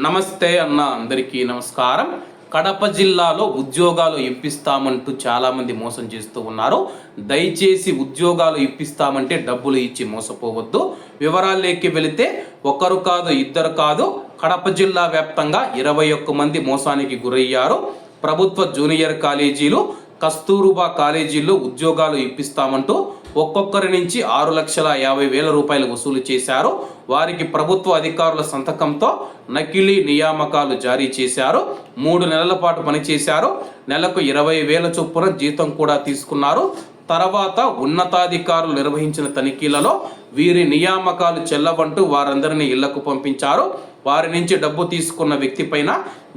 నమస్తే అన్న అందరికీ నమస్కారం. కడప జిల్లాలో ఉద్యోగాలు ఇప్పిస్తామంటూ చాలామంది మోసం చేస్తూ ఉన్నారు. దయచేసి ఉద్యోగాలు ఇప్పిస్తామంటే డబ్బులు ఇచ్చి మోసపోవద్దు. వివరాల్లోకి వెళితే ఒకరు కాదు ఇద్దరు కాదు. కడప జిల్లా వ్యాప్తంగా ఇరవై ఒక్క మంది మోసానికి గురయ్యారు. ప్రభుత్వ జూనియర్ కాలేజీలు కస్తూరుబా కాలేజీల్లో ఉద్యోగాలు ఇప్పిస్తామంటూ ఒక్కొక్కరి నుంచి ఆరు లక్షల యాభై వేల రూపాయలు వసూలు చేశారు. వారికి ప్రభుత్వ అధికారుల సంతకంతో నకిలీ నియామకాలు జారీ చేశారు. మూడు నెలల పాటు పనిచేశారు. నెలకు ఇరవై వేల చొప్పున జీతం కూడా తీసుకున్నారు. తర్వాత ఉన్నతాధికారులు నిర్వహించిన తనిఖీలలో వీరి నియామకాలు చెల్లవంటూ వారందరినీ ఇళ్ళకు పంపించారు. వారి నుంచి డబ్బు తీసుకున్న వ్యక్తిపైన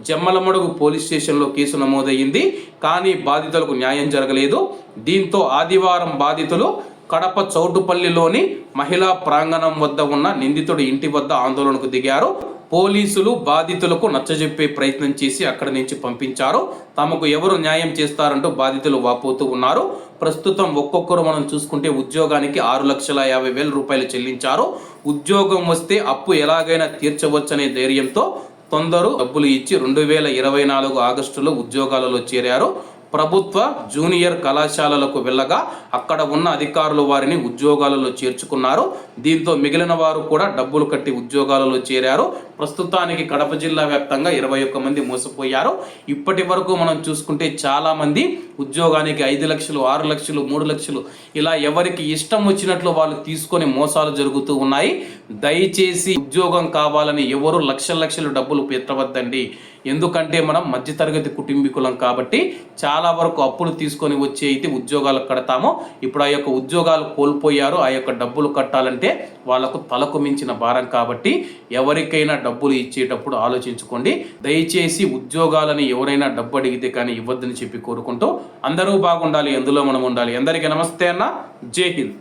జమ్మలమడుగు పోలీస్ స్టేషన్లో కేసు నమోదయ్యింది. కానీ బాధితులకు న్యాయం జరగలేదు. దీంతో ఆదివారం బాధితులు కడప చౌటుపల్లిలోని మహిళా ప్రాంగణం వద్ద ఉన్న నిందితుడి ఇంటి వద్ద ఆందోళనకు దిగారు. పోలీసులు బాధితులకు నచ్చజెప్పే ప్రయత్నం చేసి అక్కడి నుంచి పంపించారు. తమకు ఎవరు న్యాయం చేస్తారంటూ బాధితులు వాపోతూ ఉన్నారు. ప్రస్తుతం ఒక్కొక్కరు మనం చూసుకుంటే ఉద్యోగానికి ఆరు లక్షల యాభై వేల రూపాయలు చెల్లించారు. ఉద్యోగం వస్తే అప్పు ఎలాగైనా తీర్చవచ్చనే ధైర్యంతో కొందరు డబ్బులు ఇచ్చి రెండు వేల ఇరవై నాలుగు ఆగస్టులో ఉద్యోగాలలో చేరారు. ప్రభుత్వ జూనియర్ కళాశాలలకు వెళ్ళగా అక్కడ ఉన్న అధికారులు వారిని ఉద్యోగాలలో చేర్చుకున్నారు. దీంతో మిగిలిన వారు కూడా డబ్బులు కట్టి ఉద్యోగాలలో చేరారు. ప్రస్తుతానికి కడప జిల్లా వ్యాప్తంగా ఇరవై ఒక్క మంది మోసపోయారు. ఇప్పటి వరకు మనం చూసుకుంటే చాలా మంది ఉద్యోగానికి ఐదు లక్షలు ఆరు లక్షలు మూడు లక్షలు ఇలా ఎవరికి ఇష్టం వచ్చినట్లు వాళ్ళు తీసుకొని మోసాలు జరుగుతూ ఉన్నాయి. దయచేసి ఉద్యోగం కావాలని ఎవరు లక్షల లక్షలు డబ్బులు పెట్టవద్దండి ఎందుకంటే మనం మధ్యతరగతి కుటుంబీకులం కాబట్టి చాలా వరకు అప్పులు తీసుకొని వచ్చి అయితే ఉద్యోగాలు కడతాము. ఇప్పుడు ఆ యొక్క ఉద్యోగాలు కోల్పోయారు ఆ యొక్క డబ్బులు కట్టాలంటే వాళ్ళకు తలకు మించిన భారం కాబట్టి ఎవరికైనా డబ్బులు ఇచ్చేటప్పుడు ఆలోచించుకోండి. దయచేసి ఉద్యోగాలని ఎవరైనా డబ్బు అడిగితే కానీ ఇవ్వద్దని చెప్పి కోరుకుంటూ అందరూ బాగుండాలి ఎందులో మనం ఉండాలి. అందరికీ నమస్తే అన్న. జై హింద్.